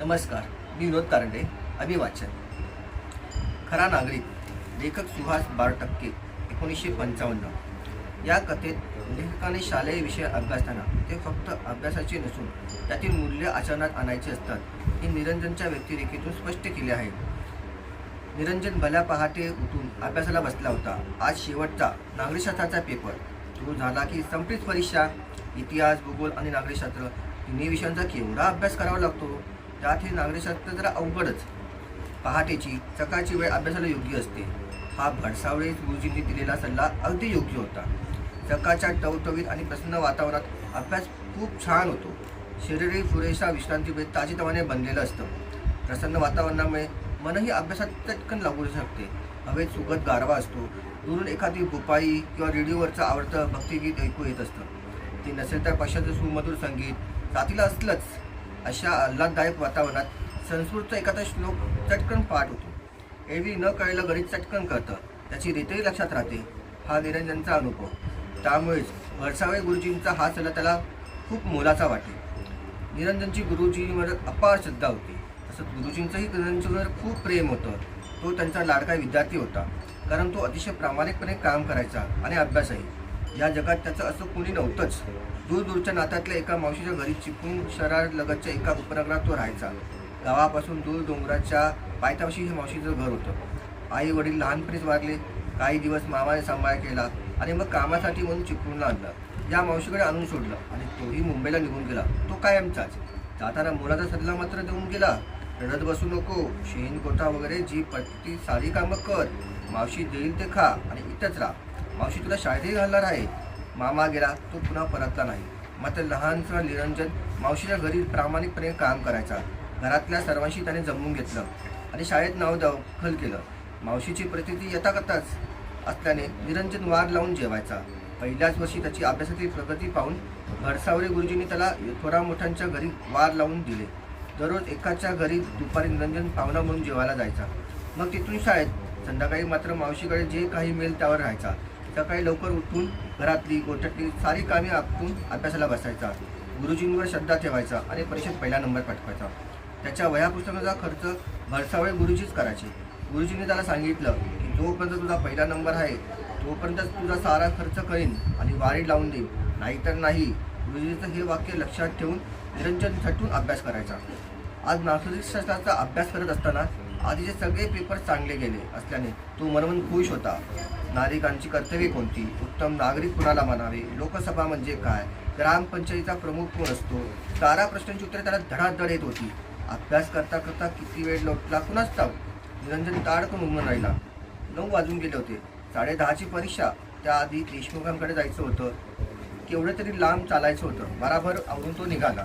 नमस्कार मी विनोद कारंडे अभिवाचन खरा नागरिक लेखक सुहास बार टक्के एकोणीसशे पंचावन्न. या कथेत लेखकाने शालेय विषय अभ्यासताना ते फक्त अभ्यासाचे नसून त्यातील मूल्य आचरणात आणायचे असतात हे निरंजनच्या व्यक्तिरेखेतून स्पष्ट केले आहे. निरंजन भल्या पहाटे उठून अभ्यासाला बसला होता. आज शेवटचा नागरिकशास्त्राचा पेपर सुरू झाला की संपलीच परीक्षा. इतिहास भूगोल आणि नागरिकशास्त्र तिन्ही विषयांचा केवढा अभ्यास करावा लागतो? त्यात हे नागरिकशास्त्र जरा अवघडच. पहाटेची सकाळची वेळ अभ्यासाला योग्य असते. हा भडसावळे गुरुजींनी दिलेला सल्ला अगदी योग्य होता. सकाळच्या टवटवीत आणि प्रसन्न वातावरणात अभ्यास खूप छान होतो. शरीरही पुरेशा विश्रांती वेळ बनलेलं असतं. प्रसन्न वातावरणामुळे मनही अभ्यासात चटकन लागू शकते. हवेत सुगत गारवा असतो. दुरून एखादी भुपाई किंवा रेडिओवरचं आवडतं भक्तिगीत ऐकू येत असतं. ते नसेल तर पश्चात सुमधुर संगीत जातीला असलंच. अशा आल्हाददायक वातावरणात संस्कृतचा एखादा श्लोक चटकन पाठ होतो. एरवी न कळलं गणित चटकन करतं. त्याची रीतही लक्षात राहते. हा निरंजनचा अनुभव. त्यामुळेच भरसावे गुरुजींचा हा सल्ला त्याला खूप मोलाचा वाटे निरंजनची गुरुजींवर अपार श्रद्धा होती. तसंच गुरुजींचंही निरंजनवर खूप प्रेम होतं. तो त्यांचा लाडका विद्यार्थी होता. कारण तो अतिशय प्रामाणिकपणे काम करायचा आणि अभ्यासही. या जगात त्याचं असं कुणी नव्हतंच. दूरदूरच्या नात्यातल्या एका मावशीच्या घरी चिपून शहरालगतच्या एका उपनगरात तो राहायचा. गावापासून दूर डोंगराच्या पायथ्यापाशी हे मावशीचं घर होतं. आई वडील लहानपणीच वारले. काही दिवस मामाने सांभाळ केला आणि मग कामासाठी म्हणून चिपळूणला आणलं. या मावशीकडे आणून सोडलं आणि तोही मुंबईला निघून गेला. तो कायमचाच जाताना मुलाचा सल्ला मात्र देऊन गेला. रडत बसू नको. शेण कोठा वगैरे जी पट्टी सारी कामं कर. मावशी देईल ते खा आणि इथंच राहा. मावशी तुला शाळेतही घालणार आहे. मामा गेला तो पुन्हा परतला नाही. मात्र लहानसा निरंजन मावशीच्या घरी प्रामाणिकपणे काम करायचा. घरातल्या सर्वांशी त्याने जमवून घेतलं आणि शाळेत नाव दाखल केलं. मावशीची प्रतिती यथाकथाच असल्याने निरंजन वार लावून जेवायचा. पहिल्याच वर्षी त्याची अभ्यासातील प्रगती पाहून भरसावरे गुरुजींनी त्याला थोडा मोठ्यांच्या घरी वार लावून दिले. दररोज एकाच्या घरी दुपारी निरंजन पाहुणा म्हणून जेवायला जायचा. मग तिथून शाळेत संध्याकाळी मात्र मावशीकडे जे काही मिळेल त्यावर राहायचा. सकाळी लवकर उठून घरातली गोठ्यातली सारी कामे आपटून अभ्यासाला बसायचा. गुरुजींवर श्रद्धा ठेवायचा आणि परीक्षेत पहिला नंबर पाठवायचा. त्याच्या वह्या पुस्तकाचा खर्च भरसावळे गुरुजीच करायचे. गुरुजींनी त्याला सांगितलं की जोपर्यंत तुझा पहिला नंबर आहे तोपर्यंत तुझा सारा खर्च करीन आणि वारी लावून देईन. नाहीतर नाही. गुरुजीचं हे वाक्य लक्षात ठेवून निरंजन झटून अभ्यास करायचा. आज नागरिकशास्त्राचा अभ्यास करत असताना आधीचे सगळे पेपर चांगले गेले असल्याने तो मनमन खुश होता. नागरिकांची कर्तव्ये कोणती? उत्तम नागरिक कुणाला म्हणावे? लोकसभा म्हणजे काय? ग्रामपंचायतीचा प्रमुख कोण असतो? सारा प्रश्नांची उत्तरे त्याला धडाधड येत होती. अभ्यास करता करता किती वेळ लोटला? कुणाच? ठाऊक निरंजन ताडकून उमून राहिला. नऊ वाजून गेले होते. साडे दहाची परीक्षा. त्याआधी देशमुखांकडे जायचं होतं. केवढं तरी लांब चालायचं होतं. बराबर आवरून तो निघाला.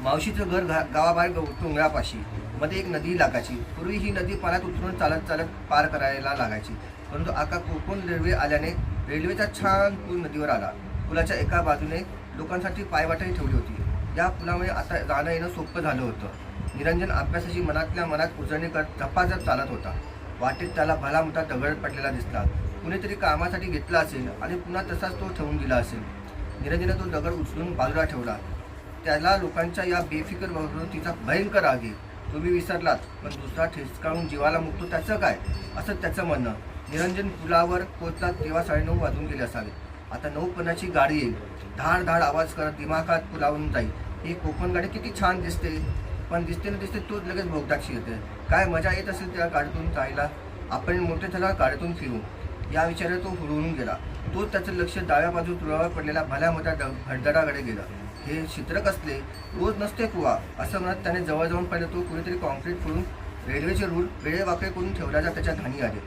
मावशीचं घर घा गावाबाहेर गव- डोंगरापाशी. मध्ये एक नदी लागायची. पूर्वी ही नदी पाण्यात उतरून चालत चालत पार करायला लागायची. परंतु आता कोकण रेल्वे आल्याने रेल्वेचा छान पूल नदीवर आला. पुलाच्या एका बाजूने लोकांसाठी पायवाटही ठेवली होती. या पुलामुळे आता जाणं येणं सोपं झालं होतं. निरंजन अभ्यासाची मनातल्या मनात उजळणी करत झपाझप चालत होता. वाटेत त्याला भला मोठा दगड पडलेला दिसला. कुणीतरी कामासाठी घेतला असेल आणि पुन्हा तसाच तो ठेवून दिला असेल. निरंजने तो दगड उचलून बाजूला ठेवला. त्याला लोकांच्या या बेफिकर तिचा भयंकर राग येईल तुम्ही विसरलात पण दुसरा ठेचकाळून जीवाला मुकतो त्याचं काय? असं त्याचं म्हणणं. निरंजन पुलावर पोचला तेव्हा साडेनऊ वाजून गेले असावे. आता नऊ पन्नाची गाडी येईल. धाड धाड आवाज करत दिमाखात पुलावून जाईल. ही कोकण गाडी किती छान दिसते. पण दिसते ना दिसते तोच लगेच भोगदाक्षी येते काय मजा येत असेल त्या गाडीतून जायला? आपण मोठे झाला गाडीतून फिरू. या विचारात तो हुरळून गेला. तोच त्याचं लक्ष डाव्या बाजू तुळावर पडलेल्या भल्या मोठ्या घडदडाकडे गेला. हे चित्रक असले रोज नसते कुवा असं म्हणत त्याने जवळ जाऊन पाहिलं तो कुणीतरी कॉन्क्रीट फोडून रेल्वेचे रूल वेळेवाकळे करून ठेवल्याच्या त्याच्या धानी आले.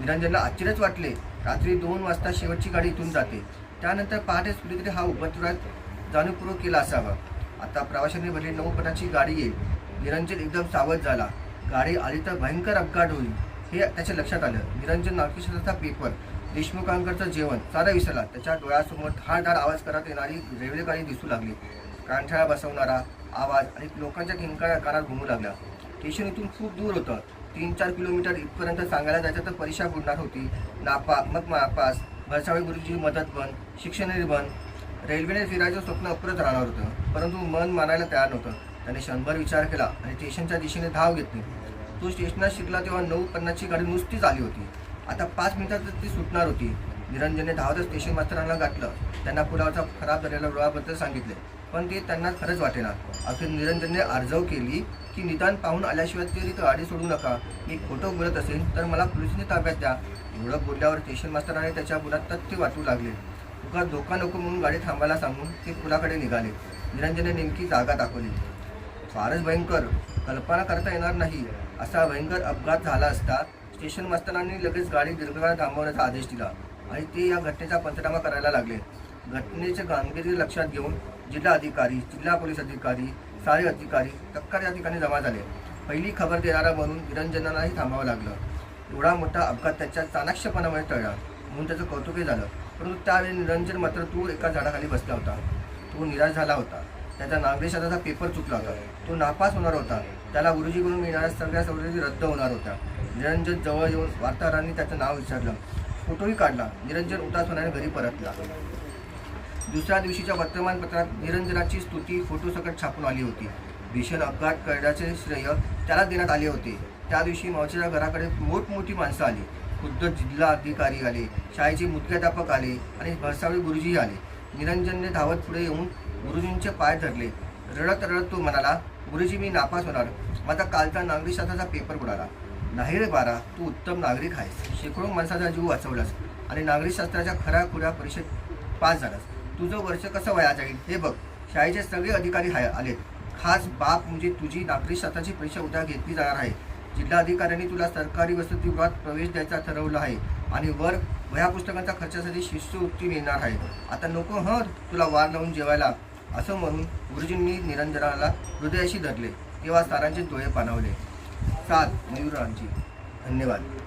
निरंजनला आश्चर्यच वाटले रात्री दोन वाजता शेवटची गाडी इथून जाते. त्यानंतर पहाटेच कुणीतरी हा उपद्रवात जाणीवपूर्वक केला असावा. आता प्रवाशांनी भरली नऊ पटाची गाडी येईल. निरंजन एकदम सावध झाला. गाडी आली तर भयंकर अपघात होईल. हे त्याच्या लक्षात आलं. निरंजन नागरिकशास्त्राचा पेपर देशमुखांकडचं जेवण साधा विसरला. त्याच्या डोळ्यासमोर धारधार धाड आवाज करत येणारी रेल्वे दिसू लागली. कांठाळा बसवणारा आवाज आणि लोकांच्या किंकाळ्या कानात घुमू लागला. स्टेशन इथून खूप दूर होतं. तीन चार किलोमीटर इथपर्यंत सांगायला जायचं तर परीक्षा बुडणार होती. नापा मग नापास भरसावळी गुरुजी मदत बन शिक्षण निर्बन. रेल्वेने फिरायचं स्वप्न अपुरत राहणार होतं. परंतु मन मानायला तयार नव्हतं. त्याने शंभर विचार केला आणि स्टेशनच्या दिशेने धाव घेतली. तो स्टेशनात शिकला तेव्हा नऊ पन्नासची गाडी नुसतीच आली होती. आता पाच मिनिटातच ती सुटणार होती. निरंजनने धावत स्टेशन मास्तरांना गाठलं. त्यांना पुलावरचा खराब झालेल्या रुळाबद्दल सांगितले. पण ते त्यांना खरंच वाटेना. अखेर निरंजनने अर्जव केली की निदान पाहून आल्याशिवाय तरी तो गाडी सोडू नका. मी खोटं बोलत असेल तर मला पोलिसने ताब्यात द्या. एवढं बोलल्यावर स्टेशन मास्तराने त्याच्या मुलात तथ्य वाटू लागले. तुका धोका नको म्हणून गाडी थांबायला सांगून ते पुलाकडे निघाले. निरंजनने नेमकी जागा दाखवली. फारच भयंकर. कल्पना करता येणार नाही. असा भयंकर अपघात झाला असता स्टेशन मास्तरांनी लगेच गाडी दीर्घकाळ थांबवण्याचा आदेश दिला आणि ते या घटनेचा पंचनामा करायला लागले. घटनेचे गांभीर्य लक्षात घेऊन जिल्हा अधिकारी जिल्हा पोलीस अधिकारी सारे अधिकारी तक्कार या ठिकाणी जमा झाले. पहिली खबर देणारा म्हणून निरंजनालाही थांबावं लागलं. एवढा मोठा अपघात त्याच्या चाणाक्षपणामुळे टळला. म्हणून त्याचं कौतुकही झालं. परंतु त्यावेळी निरंजन मात्र तू एका झाडाखाली बसला होता. तो निराश झाला होता. त्याचा नागरिक शास्त्राचा पेपर चुकला होता. तो नापास होणार होता. त्याला गुरुजीकडून मिळणाऱ्या सगळ्या सवलती रद्द होणार होत्या. निरंजन जवळ येऊन वार्ताहरांनी त्याचं नाव विचारलं. फोटोही काढला. निरंजन उदास होण्याने घरी परतला. दुसऱ्या दिवशीच्या वर्तमानपत्रात निरंजनाची स्तुती फोटोसकट छापून आली होती. भीषण अपघात करण्याचे श्रेय त्याला देण्यात आले होते. त्या दिवशी मावशीच्या घराकडे मोठमोठी माणसं आली. खुद्द जिल्हा अधिकारी आले. शाळेचे मुख्याध्यापक आले आणि भरसावळी गुरुजी आले. निरंजनने धावत पुढे येऊन गुरुजींचे पाय धरले. रडत रडत तो म्हणाला गुरुजी मी नापास होणार. माझा कालचा नागरिक शास्त्राचा पेपर बुडाला. नाही रे बारा तू उत्तम नागरिक आहेस. शेकडो माणसाचा जीव वाचवलास आणि नागरिक शास्त्राच्या खऱ्या खुऱ्या परीक्षेत पास झालास. तुझं वर्ष कसं वया जाईल हे बघ. शाळेचे सगळे अधिकारी हाय आलेत. खास बाप म्हणजे तुझी नागरिक शास्त्राची परीक्षा उद्या घेतली जाणार आहे. जिल्हाधिकाऱ्यांनी तुला सरकारी वसतिगृहात प्रवेश द्यायचा ठरवलं आहे आणि वर वह्या पुस्तकांच्या खर्चासाठी शिष्यवृत्ती मिळणार आहे. आता नको हं तुला वार लावून जेवायला. असं म्हणून गुरुजींनी निरंजनाला हृदयाशी धरले. तेव्हा सारांचे डोळे पाणावले. सात मयुरांची. धन्यवाद.